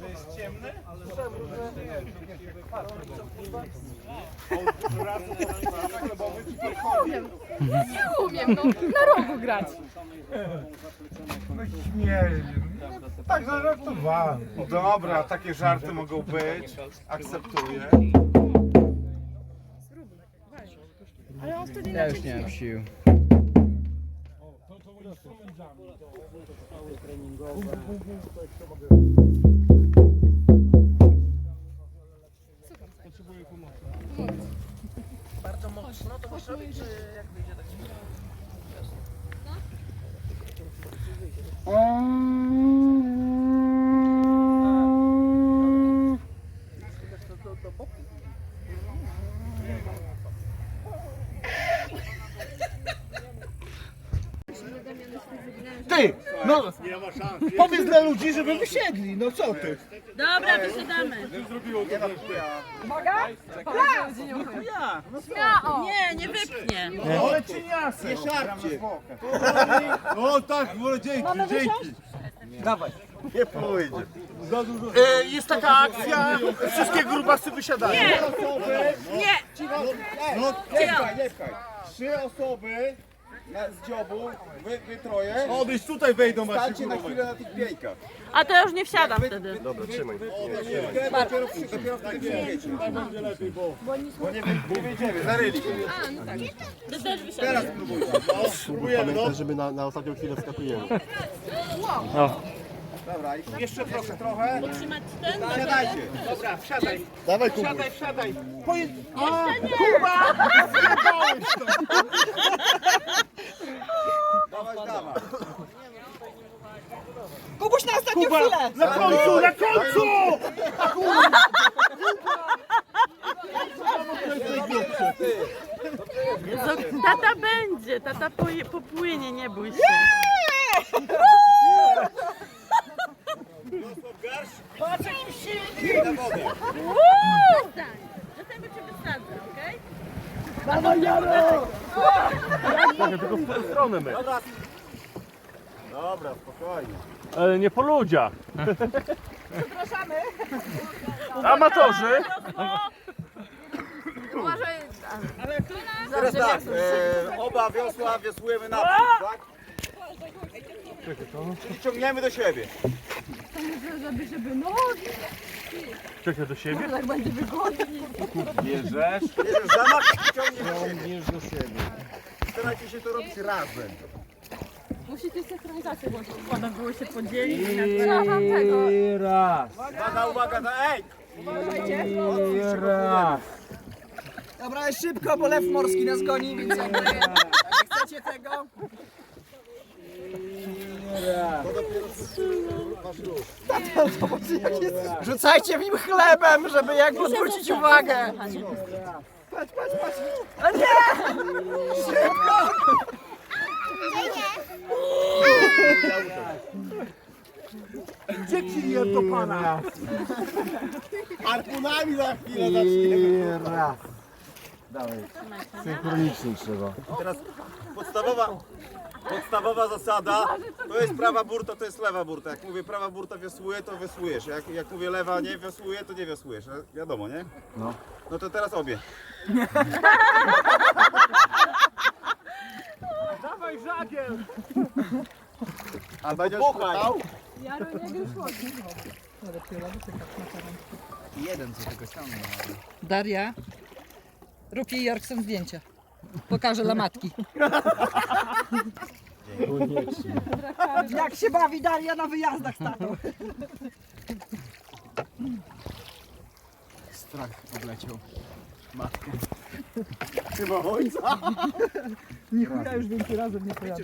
Że jest ciemny? Nie umiem, no, na rogu grać. No śmiesznie. Tak zażartowałem. Dobra, takie żarty mogą być. Akceptuję. Ale on wtedy Ja już nie mam sił instrumentami. Cały treningowe. Potrzebuję pomocy. Bardzo mocno no to masz robić, czy jak wyjdzie tak? No. Ty! No! Powiedz dla ludzi, żeby wysiedli, no co ty? Dobra, wysiadamy. Nie, nie wypchnie. Ale cieniasy! Nie szarpcie! O tak, wolę dzięki, dzięki. E, jest taka akcja, wszystkie grubasy wysiadają. Nie, No nie pchaj, nie pchaj. Trzy osoby na, z dziobu, wy, wy troje. Odejdź, tutaj wejdą Stańcie na chwilę na tych pieńkach. a to ja już nie wsiadam wtedy. Dopiero, dopiero, dopiero wtedy wyjdziecie. Bo nie, wy- nie wyjdziemy, zaryli. Ty też wysiadam. Spróbujemy, no. żeby na, na ostatnią chwilę wskakujemy. O, Dobra, jeszcze trochę, trochę. Trzymać ten? Siadajcie. Dobra, wsiadaj. Dawaj Kubuś. Wsiadaj, wsiadaj. Pojedź... Dawaj, dawaj. Kubuś na ostatnią chwilę! Na końcu, na końcu! Jezu, Tata będzie, tata popłynie, nie bój się. Przestań. Dlatego cię wysadzę, okej? Dobra, spokojnie. Ale nie po ludziach. Amatorzy. Uważaj, Teraz tak, e, oba wiosła wiosłujemy naprzód, tak? I ciągniemy do siebie. Żeby, żeby no, Czekaj do siebie. tak będzie wygodnie. Bierzesz, bierzesz zamach i ciągniesz do siebie. Starajcie się to robić razem. Musicie synchronizację włączyć. One były się podzielić na Trzeba wam tego. i raz, Uwaga, uwaga, na ej! i raz. Dobra, szybko, bo lew morski nas goni, więc jakby jak nie chcecie tego, rzucajcie w nim chlebem, żeby jakby zwrócić uwagę. Patrz, patrz, patrz. A nie! Szybko! Gdzie kije do pana? Harpunami za chwilę zaczniemy. raz. Synchronicznie trzeba. Teraz podstawowa, podstawowa zasada to jest prawa burta, to jest lewa burta. Jak mówię prawa burta wiosłuje, to wiosłujesz. Jak, jak mówię lewa nie wiosłuje, to nie wiosłujesz. No, Wiadomo, nie? No. No to teraz obie. Dawaj żagiel! A będziesz pukał? Daria, rób jej Jorkson zdjęcie. Pokażę lamatki. Jak się bawi Daria na wyjazdach z tatą. Strach obleciał. Chyba ojca. Nichuja już więcej razem nie pojadę.